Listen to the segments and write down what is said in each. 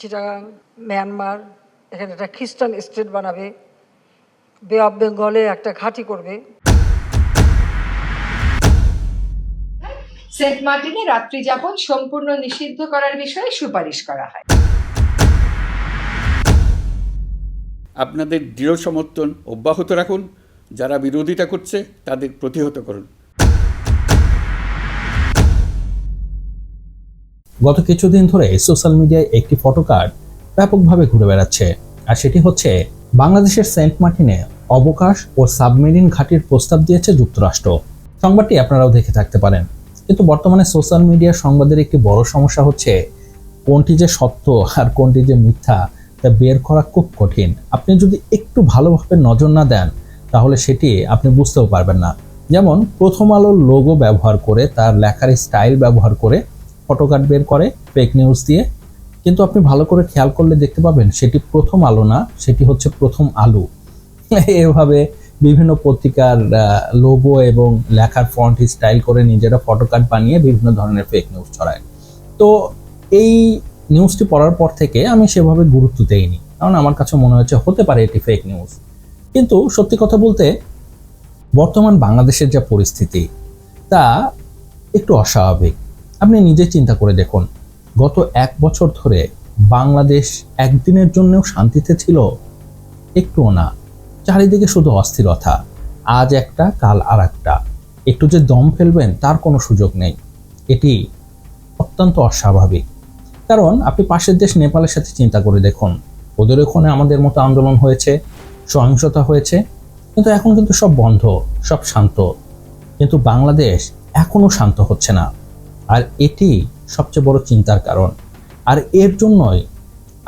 Chittagong Myanmar এখানে একটা খ্রিস্টান স্টেট বানাবে বে অফ বেঙ্গলে একটা ঘাঁটি করবে। সেন্ট মার্টিনে রাত্রিযাপন সম্পূর্ণ নিষিদ্ধ করার বিষয়ে সুপারিশ করা হয়। আপনাদের দৃঢ় সমর্থন অব্যাহত রাখুন। যারা বিরোধিতা করছে তাদের প্রতিহত করুন। গত কিছুদিন ধরে সোশ্যাল মিডিয়ায় একটি ফটো কার্ড ব্যাপকভাবে ঘুরে বেড়াচ্ছে, আর সেটি হচ্ছে বাংলাদেশের সেন্ট মার্টিনে অবকাশ ও সাবমেরিন ঘাঁটির প্রস্তাব দিয়েছে যুক্তরাষ্ট্র। সংবাদটি আপনারাও দেখে থাকতে পারেন। কিন্তু বর্তমানে সোশ্যাল মিডিয়া সংবাদের একটি বড় সমস্যা হচ্ছে কোনটি যে সত্য আর কোনটি যে মিথ্যা তা বের করা খুব কঠিন। আপনি যদি একটু ভালোভাবে নজর না দেন, তাহলে সেটি আপনি বুঝতেও পারবেন না। যেমন প্রথম আলোর লোগো ব্যবহার করে, তার লেখার স্টাইল ব্যবহার করে ফটোকার্ড বের করে ফেক নিউজ দিয়ে। কিন্তু আপনি ভালো করে খেয়াল করলে দেখতে পাবেন, সেটি প্রথম আলো না, সেটি হচ্ছে প্রথম আলো। এভাবে বিভিন্ন পত্রিকার লোগো এবং লেখার ফন্ট স্টাইল করে নিজেরা ফটোকার্ড বানিয়ে বিভিন্ন ধরনের ফেক নিউজ ছড়ায়। তো এই নিউজটি পড়ার পর থেকে আমি সেভাবে গুরুত্ব দেইনি, কারণ আমার কাছে মনে হচ্ছে হতে পারে এটি ফেক নিউজ কিন্তু সত্যি কথা বলতে, বর্তমান বাংলাদেশের যা পরিস্থিতি, তা একটু অস্বাভাবিক। আপনি নিজে চিন্তা করে দেখুন, গত এক বছর ধরে বাংলাদেশ একদিনের জন্যও শান্তিতে ছিল? একটুও না, চারিদিকে শুধু অস্থিরতা, আজ একটা, কাল আর একটা একটু যে দম ফেলবেন তার কোনো সুযোগ নেই। এটি অত্যন্ত অস্বাভাবিক। কারণ আপনি পাশের দেশ নেপালের সাথে চিন্তা করে দেখুন, ওদের ওখানে আমাদের মতো আন্দোলন হয়েছে, সহিংসতা হয়েছে, কিন্তু এখন কিন্তু সব বন্ধ, সব শান্ত। কিন্তু বাংলাদেশ এখনও শান্ত হচ্ছে না। আর এটি সবচেয়ে বড় চিন্তার কারণ। আর এর জন্যই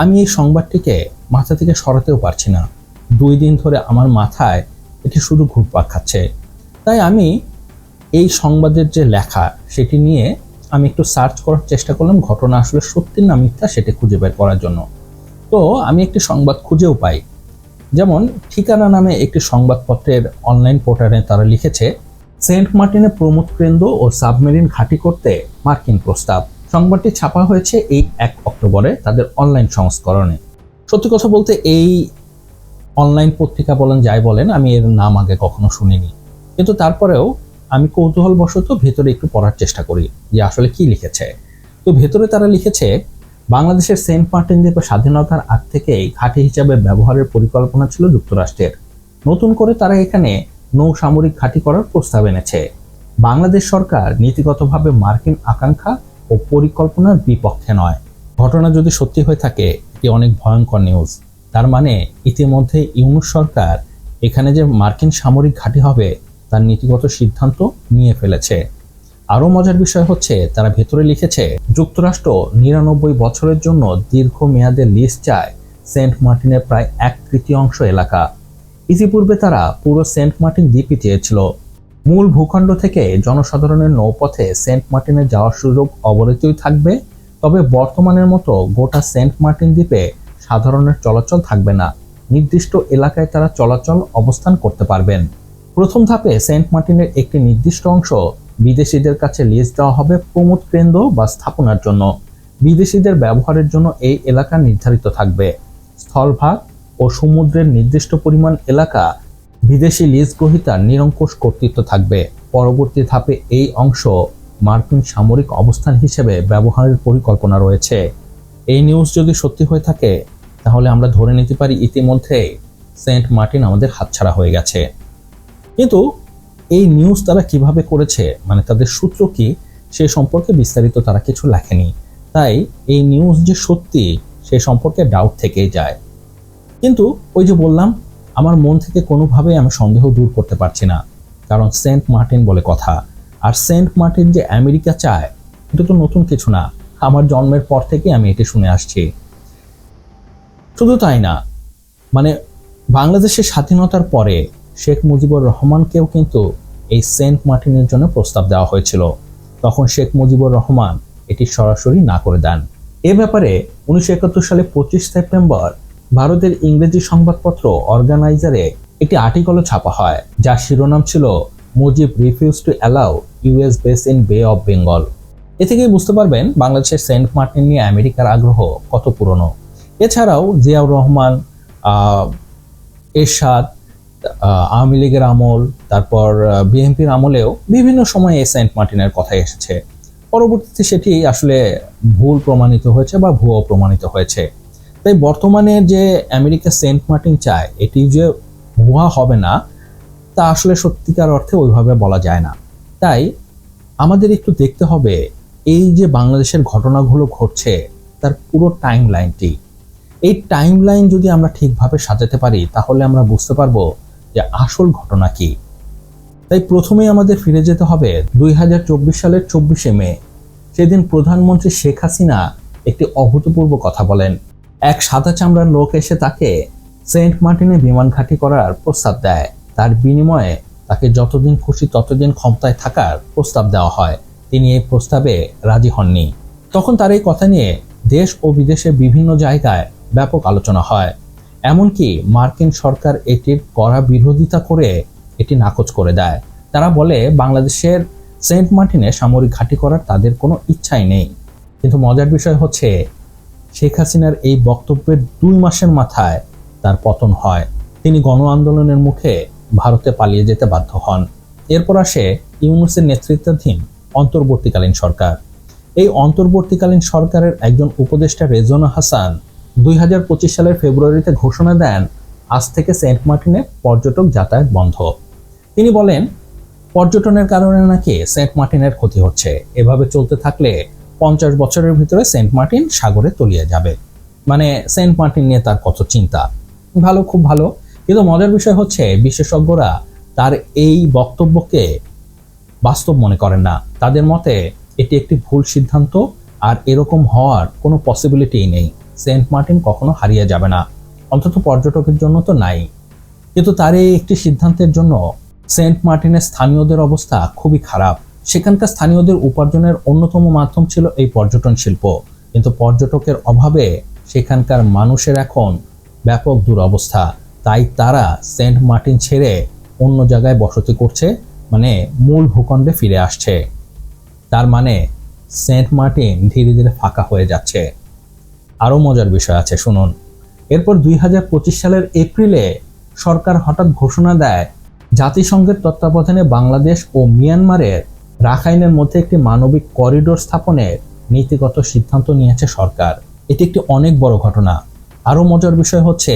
আমি এই সংবাদটিকে মাথা থেকে সরাতেও পারছি না। দুই দিন ধরে আমার মাথায় এটি শুধু ঘুরপাক খাচ্ছে। তাই আমি এই সংবাদের যে লেখা, সেটি নিয়ে আমি একটু সার্চ করার চেষ্টা করলাম। ঘটনা আসলে সত্যি না মিথ্যা, সেটি খুঁজে বের করার জন্য। তো আমি একটি সংবাদ খুঁজেও পাই। যেমন ঠিকানা নামে একটি সংবাদপত্রের অনলাইন পোর্টালে তারা লিখেছে সেন্ট মার্টিনে প্রমোদ কেন্দ্র ও সাবমেরিন ঘাঁটি করতে মার্কিন প্রস্তাব। সংবাদটি ছাপা হয়েছে এই এক অক্টোবরে তাদের অনলাইন সংস্করণে। সত্যি কথা বলতে এই অনলাইন পত্রিকা বলেন, যাই বলেন, আমি এর নাম আগে কখনো শুনিনি। কিন্তু তারপরেও আমি কৌতূহলবশত ভেতরে একটু পড়ার চেষ্টা করি যে আসলে কি লিখেছে। তো ভেতরে তারা লিখেছে, বাংলাদেশের সেন্ট মার্টিন দ্বীপে স্বাধীনতার আগ থেকেই ঘাঁটি হিসাবে ব্যবহারের পরিকল্পনা ছিল যুক্তরাষ্ট্রের। নতুন করে তারা এখানে নৌ সামরিক ঘাঁটি করার প্রস্তাব এনেছে। বাংলাদেশ সরকার নীতিগতভাবে মার্কিন আকাঙ্ক্ষা ও পরিকল্পনার বিপক্ষে নয়। ঘটনা যদি সত্যি হয়ে থাকে, এটি অনেক ভয়ঙ্কর নিউজ তার মানে ইতিমধ্যে ইউনুস সরকার এখানে যে মার্কিন সামরিক ঘাঁটি হবে, তার নীতিগত সিদ্ধান্ত নিয়ে ফেলেছে। আরও মজার বিষয় হচ্ছে, তারা ভেতরে লিখেছে, যুক্তরাষ্ট্র নিরানব্বই বছরের জন্য দীর্ঘ মেয়াদের লিস্ট চায় সেন্ট মার্টিনের প্রায় এক তৃতীয়াংশ এলাকা। ইতিপূর্বে তারা পুরো সেন্ট মার্টিন দ্বীপই চেয়েছিল মূল ভূখণ্ড থেকে জনসাধারণের নৌপথে সেন্ট মার্টিনে যাওয়ার সুযোগ অবরতই থাকবে, তবে বর্তমানের মতো গোটা সেন্ট মার্টিন দ্বীপে সাধারণের চলাচল থাকবে না। নির্দিষ্ট এলাকায় তারা চলাচল অবস্থান করতে পারবেন। প্রথম ধাপে সেন্ট মার্টিনের একটি নির্দিষ্ট অংশ বিদেশিদের কাছে লিজ দেওয়া হবে প্রমোদ কেন্দ্র বা স্থাপনার জন্য। বিদেশিদের ব্যবহারের জন্য এই এলাকা নির্ধারিত থাকবে। স্থলভাগ ও সমুদ্রের নির্দিষ্ট পরিমাণ এলাকা বিদেশি লিজ গ্রহীতার নিরঙ্কুশ কর্তৃত্ব থাকবে। পরবর্তী ধাপে এই অংশ মার্কিন সামরিক অবস্থান হিসেবে ব্যবহারের পরিকল্পনা রয়েছে। এই নিউজ যদি সত্যি হয়ে থাকে, তাহলে আমরা ধরে নিতে পারি ইতিমধ্যে সেন্ট মার্টিন আমাদের হাতছাড়া হয়ে গেছে। কিন্তু এই নিউজ তারা কীভাবে করেছে মানে তাদের সূত্র কি, সে সম্পর্কে বিস্তারিত তারা কিছু লেখেনি। তাই এই নিউজ যে সত্যি, সে সম্পর্কে ডাউট থেকেই যায়। কিন্তু ওই যে বললাম, আমার মন থেকে কোনোভাবেই আমি সন্দেহ দূর করতে পারছি না, কারণ সেন্ট মার্টিন বলে কথা। আর সেন্ট মার্টিন যে আমেরিকা চায়, এটা তো নতুন কিছু না, আমার জন্মের পর থেকে আমি এটি শুনে আসছি। শুধু তাই না মানে বাংলাদেশের স্বাধীনতার পরে শেখ মুজিবুর রহমানকেও কিন্তু এই সেন্ট মার্টিনের জন্য প্রস্তাব দেওয়া হয়েছিল। তখন শেখ মুজিবুর রহমান এটি সরাসরি না করে দেন। এ ব্যাপারে উনিশশো একাত্তর সালে পঁচিশ সেপ্টেম্বর ভারতের ইংরেজি সংবাদপত্র অর্গানাইজারে একটি আর্টিকেলও ছাপা হয়, যার শিরোনাম ছিল, Mujib refuse to allow US base in bay of Bengal এ থেকেই বুঝতে পারবেন বাংলাদেশের সেন্ট মার্টিন নিয়ে আমেরিকার আগ্রহ কত পুরনো। এছাড়াও জিয়াউর রহমান এরশাদ আওয়ামী লীগের আমল, তারপর বিএনপির আমলেও বিভিন্ন সময়ে সেন্ট মার্টিনের কথা এসেছে। পরবর্তীতে সেটি আসলে ভুল প্রমাণিত হয়েছে বা ভুয়ো প্রমাণিত হয়েছে। তাই বর্তমানে যে আমেরিকা সেন্ট মার্টিন চায়, এটি যে ভুয়া হবে না, তা আসলে সত্যিকার অর্থে ওইভাবে বলা যায় না। তাই আমাদের একটু দেখতে হবে এই যে বাংলাদেশের ঘটনাগুলো ঘটছে, তার পুরো টাইম লাইনটি এই টাইম লাইন যদি আমরা ঠিকভাবে সাজাতে পারি, তাহলে আমরা বুঝতে পারব যে আসল ঘটনা কি। তাই প্রথমেই আমাদের ফিরে যেতে হবে দুই হাজার চব্বিশ সালের চব্বিশে মে। সেদিন প্রধানমন্ত্রী শেখ হাসিনা একটি অভূতপূর্ব কথা বলেন। এক সাদা চামড়ার লোক এসে তাকে সেন্ট মার্টিনে বিমান ঘাঁটি করার প্রস্তাব দেয়। তার বিনিময়ে তাকে যতদিন খুশি ততদিন ক্ষমতায় থাকার প্রস্তাব দেওয়া হয়। তিনি এই প্রস্তাবে রাজি হননি। তখন তার এই কথা নিয়ে দেশ ও বিদেশের বিভিন্ন জায়গায় ব্যাপক আলোচনা হয়। এমনকি মার্কিন সরকার এটির কড়া বিরোধিতা করে এটি নাকচ করে দেয়। তারা বলে, বাংলাদেশের সেন্ট মার্টিনে সামরিক ঘাঁটি করার তাদের কোনো ইচ্ছাই নেই। কিন্তু মজার বিষয় হচ্ছে শেখ হাসিনার এই বক্তব্যের দুই মাসের মাথায় তার পতন হয়। তিনি গণ আন্দোলনের মুখে ভারতে পালিয়ে যেতে বাধ্য হন। এরপর আসে ইউনুসের নেতৃত্বাধীন অন্তর্বর্তীকালীন সরকার। এই অন্তর্বর্তীকালীন সরকারের একজন উপদেষ্টা রেজনা হাসান দুই হাজার পঁচিশ সালের ফেব্রুয়ারিতে ঘোষণা দেন, আজ থেকে সেন্ট মার্টিনে পর্যটক যাতায়াত বন্ধ। তিনি বলেন, পর্যটনের কারণে নাকি সেন্ট মার্টিনের ক্ষতি হচ্ছে। এভাবে চলতে থাকলে পঞ্চাশ বছরের ভিতরে সেন্ট মার্টিন সাগরে তলিয়ে যাবে। মানে সেন্ট মার্টিন নিয়ে তার কত চিন্তা? ভালো, খুব ভালো। কিন্তু মজার বিষয় হচ্ছে, বিশেষজ্ঞরা তার এই বক্তব্যকে বাস্তব মনে করেন না। তাদের মতে, এটি একটি ভুল সিদ্ধান্ত আর এরকম হওয়ার কোনো পসিবিলিটিই নেই। সেন্ট মার্টিন কখনো হারিয়ে যাবে না। অন্তত পর্যটকের জন্য তো নাই। কিন্তু তার এই একটি সিদ্ধান্তের জন্য সেন্ট মার্টিনের স্থানীয়দের অবস্থা খুবই খারাপ। সেখানকার স্থানীয়দের উপার্জনের অন্যতম মাধ্যম ছিল এই পর্যটন শিল্প। কিন্তু পর্যটকের অভাবে সেখানকার মানুষের এখন ব্যাপক দুরবস্থা। তাই তারা সেন্ট মার্টিন ছেড়ে অন্য জায়গায় বসতি করছে মানে মূল ভূখণ্ডে ফিরে আসছে। তার মানে সেন্ট মার্টিন ধীরে ধীরে ফাঁকা হয়ে যাচ্ছে। আরও মজার বিষয় আছে, শুনুন। এরপর দুই হাজার পঁচিশ সালের এপ্রিলে সরকার হঠাৎ ঘোষণা দেয়, জাতিসংঘের তত্ত্বাবধানে বাংলাদেশ ও মিয়ানমারের রাখাইনের মধ্যে একটি মানবিক করিডোর স্থাপনের নীতিগত সিদ্ধান্ত নিয়েছে সরকার। এটি একটি অনেক বড় ঘটনা। আরও মজার বিষয় হচ্ছে,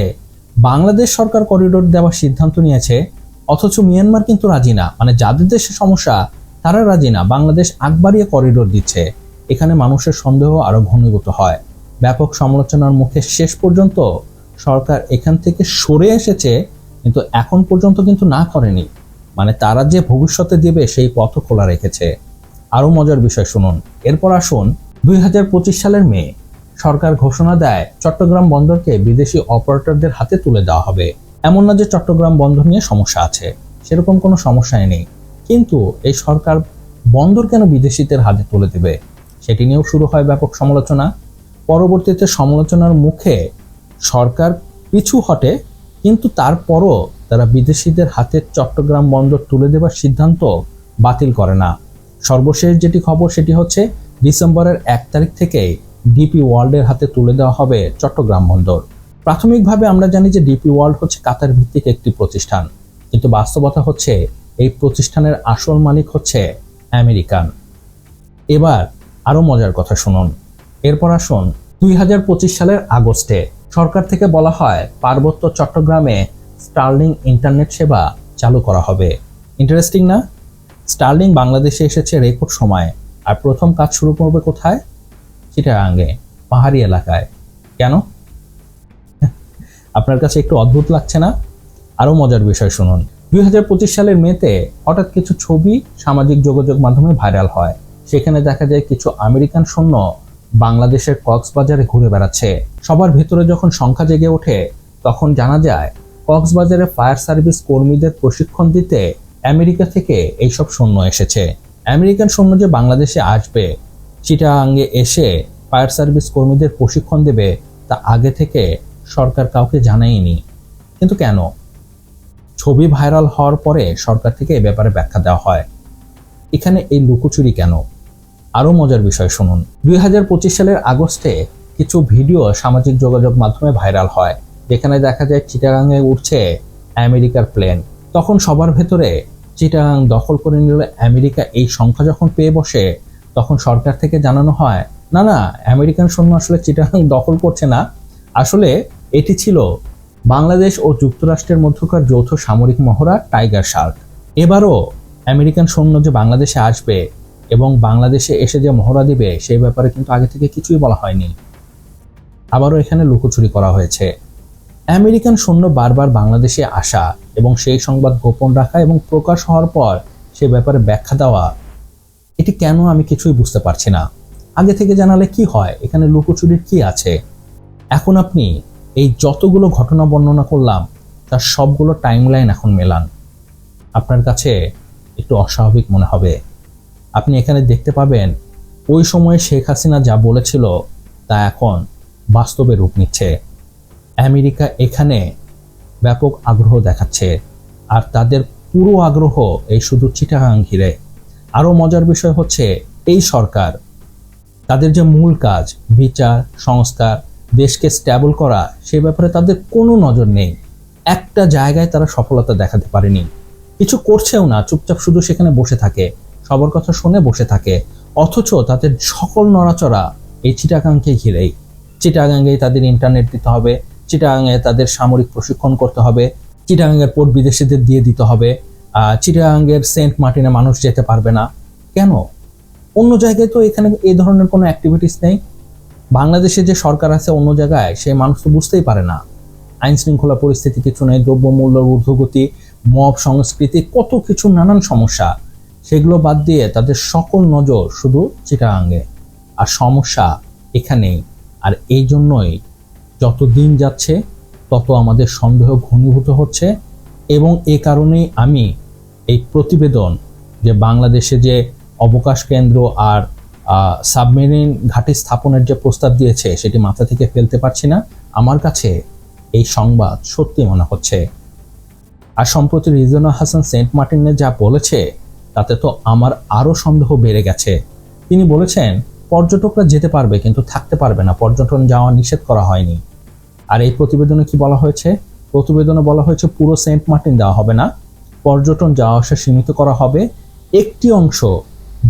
বাংলাদেশ সরকার করিডোর দেওয়ার সিদ্ধান্ত নিয়েছে, অথচ মিয়ানমার কিন্তু রাজি না। মানে যাদের দেশে সমস্যা, তারা রাজি না। বাংলাদেশ আগবাড়িয়ে করিডোর দিচ্ছে। এখানে মানুষের সন্দেহ আরও ঘনীভূত হয়। ব্যাপক সমালোচনার মুখে শেষ পর্যন্ত সরকার এখান থেকে সরে এসেছে, কিন্তু এখন পর্যন্ত কিন্তু না করেনি। মানে তারা যে ভবিষ্যতে দেবে সেই পথ খোলা রেখেছে। আরও মজার বিষয় শুনুন। এরপর আসুন দুই হাজার পঁচিশ সালের মে। সরকার ঘোষণা দেয় চট্টগ্রাম বন্দরকে বিদেশি অপারেটরদের হাতে তুলে দেওয়া হবে। এমন না যে চট্টগ্রাম বন্দর নিয়ে সমস্যা আছে। সেরকম কোনো সমস্যাই নেই। কিন্তু এই সরকার বন্দর কেন বিদেশিদের হাতে তুলে দেবে? সেটি নিয়েও শুরু হয় ব্যাপক সমালোচনা। পরবর্তীতে সমালোচনার মুখে সরকার পিছু হটে, কিন্তু তারপরও তারা বিদেশিদের হাতে চট্টগ্রাম বন্দর তুলে দেওয়ার সিদ্ধান্ত বাতিল করে না। সর্বশেষ যেটি খবর, সেটি হচ্ছে ডিসেম্বরের এক তারিখ থেকে ডিপি ওয়ার্ল্ডের হাতে তুলে দেওয়া হবে চট্টগ্রাম বন্দর। প্রাথমিকভাবে আমরা জানি যে ডিপি ওয়ার্ল্ড হচ্ছে কাতার ভিত্তিক একটি প্রতিষ্ঠান, কিন্তু বাস্তবতা হচ্ছে এই প্রতিষ্ঠানের আসল মালিক হচ্ছে আমেরিকান। এবার আরও মজার কথা শুনুন। এরপর আসুন দুই হাজার পঁচিশ সালের আগস্টে। সরকার থেকে বলা হয় পার্বত্য চট্টগ্রামে স্টার্লিং ইন্টারনেট সেবা চালু করা হবে। ইন্টারেস্টিং না? স্টার্লিং বাংলাদেশে এসেছে রেকর্ড সময়, আর প্রথম কাজ শুরু করবে কোথায়? চিটাগাঙ্গে, পাহাড়ি এলাকায়। কেন? আপনার কাছে একটু অদ্ভুত লাগছে না? আরও মজার বিষয় শুনুন। দুই হাজার পঁচিশ সালের মেতে হঠাৎ কিছু ছবি সামাজিক যোগাযোগ মাধ্যমে ভাইরাল হয়। সেখানে দেখা যায় কিছু আমেরিকান সৈন্য বাংলাদেশের কক্সবাজারে ঘুরে বেড়াচ্ছে। সবার ভেতরে যখন সংখ্যা জেগে ওঠে, তখন জানা যায় কক্সবাজারে ফায়ার সার্ভিস কর্মীদের প্রশিক্ষণ দিতে আমেরিকা থেকে এইসব সৈন্য এসেছে। আমেরিকান সৈন্য যে বাংলাদেশে আসবে, চিটাগাঙ্গে এসে ফায়ার সার্ভিস কর্মীদের প্রশিক্ষণ দেবে, তা আগে থেকে সরকার কাউকে জানায়নি। কিন্তু কেন? ছবি ভাইরাল হওয়ার পরে সরকার থেকে এ ব্যাপারে ব্যাখ্যা দেওয়া হয়। এখানে এই লুকোচুরি কেন? আরও মজার বিষয় শুনুন। দুই হাজার পঁচিশ সালের আগস্টে কিছু ভিডিও সামাজিক যোগাযোগ মাধ্যমে ভাইরাল হয়। যেখানে দেখা যায় চিটাগাংয়ে উঠছে আমেরিকার প্লেন তখন সবার ভেতরে চিটাগাং দখল করে নিল আমেরিকা। এই সংখ্যা যখন পেয়ে বসে, তখন সরকার থেকে জানানো হয়, না না, আমেরিকান সৈন্য আসলে চিটাগাং দখল করছে না। আসলে এটি ছিল বাংলাদেশ ও যুক্তরাষ্ট্রের মধ্যকার যৌথ সামরিক মহড়া টাইগার শার্ক। এবারও আমেরিকান সৈন্য যে বাংলাদেশে আসবে এবং বাংলাদেশে এসে যে মহড়া দিবে, সেই ব্যাপারে কিন্তু আগে থেকে কিছুই বলা হয়নি। আবারও এখানে লুকোচুরি করা হয়েছে। আমেরিকান সৈন্য বারবার বাংলাদেশে আসা এবং সেই সংবাদ গোপন রাখা এবং প্রকাশ হওয়ার পর সে ব্যাপারে ব্যাখ্যা দেওয়া, এটি কেন আমি কিছুই বুঝতে পারছি না। আগে থেকে জানালে কি হয়? এখানে লুকোচুরির কি আছে? এখন আপনি এই যতগুলো ঘটনা বর্ণনা করলাম, তার সবগুলো টাইমলাইন এখন মেলান। আপনার কাছে একটু অস্বাভাবিক মনে হবে। আপনি এখানে দেখতে পাবেন, ওই সময়ে শেখ হাসিনা যা বলেছিল, তা এখন বাস্তবে রূপ নিচ্ছে। আমেরিকা এখানে ব্যাপক আগ্রহ দেখাচ্ছে, আর তাদের পুরো আগ্রহ এই শুধু চিটাগাং ঘিরে। আরও মজার বিষয় হচ্ছে, এই সরকার তাদের যে মূল কাজ, বিচার, সংস্কার, দেশকে স্ট্যাবল করা, সে ব্যাপারে তাদের কোনো নজর নেই। একটা জায়গায় তারা সফলতা দেখাতে পারেনি। কিছু করছেও না, চুপচাপ শুধু সেখানে বসে থাকে, সবার কথা শুনে বসে থাকে, অথচ তাদের সকল নড়াচড়া এই চিটাগাংকে ঘিরেই। চিটাগাঙ্গে তাদের ইন্টারনেট দিতে হবে চিটাগাঙ্গে তাদের সামরিক প্রশিক্ষণ করতে হবে চিটাগাঙ্গের পোর্ট বিদেশিদের দিয়ে দিতে হবে আহ, চিটাগাঙ্গের সেন্ট মার্টিনে মানুষ যেতে পারবে না। কেন? অন্য জায়গায় তো এখানে এই ধরনের কোনো অ্যাক্টিভিটিস নেই। বাংলাদেশে যে সরকার আছে অন্য জায়গায় সে মানুষ তো বুঝতেই পারে না। আইন শৃঙ্খলা পরিস্থিতি কিছু নেই দ্রব্যমূল্যের ঊর্ধ্বগতি মব সংস্কৃতি কত কিছু নানান সমস্যা। সেগুলো বাদ দিয়ে তাদের সকল নজর শুধু চিটাগাঙ্গে আর সমস্যা এখানেই। আর এই জন্যই যত দিন যাচ্ছে, তত আমাদের সন্দেহ ঘনীভূত হচ্ছে এবং এ কারণেই আমি এই প্রতিবেদন যে বাংলাদেশে যে অবকাশ কেন্দ্র আর সাবমেরিন ঘাটি স্থাপনের যে প্রস্তাব দিয়েছে, সেটি মাথা থেকে ফেলতে পারছি না। আমার কাছে এই সংবাদ সত্যি মনে হচ্ছে। আর সম্প্রতি রিজনা হাসান সেন্ট মার্টিনে যা বলেছে, তাতে তো আমার আরও সন্দেহ বেড়ে গেছে। তিনি বলেছেন পর্যটকরা যেতে পারবে কিন্তু থাকতে পারবে না। পর্যটন যাওয়া নিষেধ করা হয়নি। আর এই প্রতিবেদনে কি বলা হয়েছে? প্রতিবেদনে বলা হয়েছে পুরো সেন্ট মার্টিন দেওয়া হবে না। পর্যটন যাওয়া আসা সীমিত করা হবে। একটি অংশ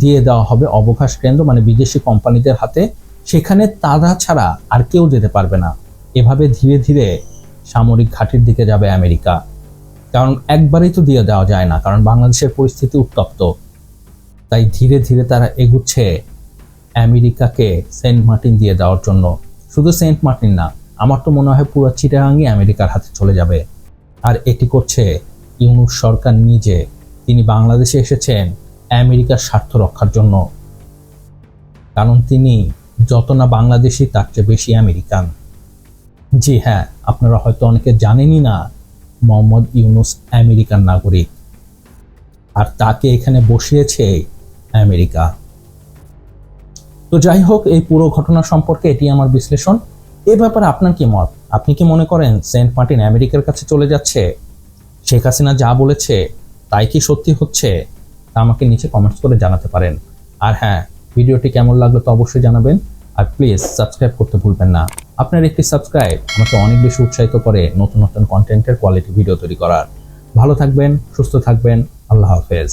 দিয়ে দেওয়া হবে অবকাশ কেন্দ্র মানে বিদেশি কোম্পানিদের হাতে। সেখানে তারা ছাড়া আর কেউ যেতে পারবে না। এভাবে ধীরে ধীরে সামরিক ঘাঁটির দিকে যাবে আমেরিকা। কারণ একবারেই তো দিয়ে দেওয়া যায় না, কারণ বাংলাদেশের পরিস্থিতি উত্তপ্ত। তাই ধীরে ধীরে তারা এগুচ্ছে আমেরিকাকে সেন্ট মার্টিন দিয়ে দেওয়ার জন্য। শুধু সেন্ট মার্টিন না, আমার তো মনে হয় পুরো চিটাগাঙ্গি আমেরিকার হাতে চলে যাবে। আর এটি করছে ইউনুস সরকার নিজে। তিনি বাংলাদেশে এসেছেন আমেরিকার স্বার্থ রক্ষার জন্য। কারণ তিনি যত না বাংলাদেশি, তার চেয়ে বেশি আমেরিকান। জি হ্যাঁ আপনারা হয়তো অনেকে জানেনই না, মোহাম্মদ ইউনুস আমেরিকান নাগরিক। আর তাকে এখানে বসিয়েছে আমেরিকা। তো যাই হোক, এই পুরো ঘটনা সম্পর্কে এটি আমার বিশ্লেষণ। এ ব্যাপারে আপনার কি মত? আপনি কি মনে করেন সেন্ট মার্টিন আমেরিকার কাছে চলে যাচ্ছে? শেখ হাসিনা যা বলেছে, তাই কি সত্যি হচ্ছে? তা আমাকে নিচে কমেন্টস করে জানাতে পারেন। আর হ্যাঁ ভিডিওটি কেমন লাগল তো অবশ্যই জানাবেন। আর প্লিজ সাবস্ক্রাইব করতে ভুলবেন না। আপনার একটি সাবস্ক্রাইব আমাকে অনেক বেশি উৎসাহিত করে নতুন নতুন কন্টেন্টের কোয়ালিটি ভিডিও তৈরি করার। ভালো থাকবেন, সুস্থ থাকবেন, আল্লাহ হাফেজ।